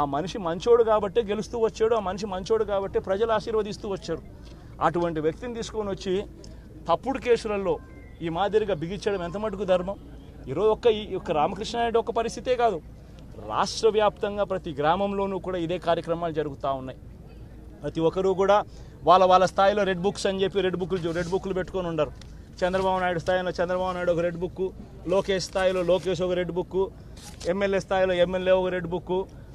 ఆ మనిషి మంచోడు కాబట్టే గెలుస్తూ వచ్చాడు ఆ మనిషి మంచోడు కాబట్టి ప్రజలు ఆశీర్వదిస్తూ వచ్చారు. అటువంటి వ్యక్తిని తీసుకొని వచ్చి తప్పుడు కేసులలో ఈ మాదిరిగా బిగించడం ఎంత మటుకు ధర్మం? ఈరోజు ఒక్క ఈ యొక్క రామకృష్ణ నాయుడు ఒక పరిస్థితే కాదు. రాష్ట్ర వ్యాప్తంగా ప్రతి గ్రామంలోనూ కూడా ఇదే కార్యక్రమాలు జరుగుతూ ఉన్నాయి. ప్రతి ఒక్కరూ కూడా వాళ్ళ వాళ్ళ స్థాయిలో రెడ్ బుక్స్ అని చెప్పి రెడ్ బుక్లు రెడ్ బుక్లు పెట్టుకొని ఉండరు. చంద్రబాబు నాయుడు స్థాయిలో చంద్రబాబు నాయుడు ఒక రెడ్ బుక్ లోకేష్ స్థాయిలో లోకేష్ ఒక రెడ్ బుక్ ఎమ్మెల్యే స్థాయిలో ఎమ్మెల్యే ఒక రెడ్ బుక్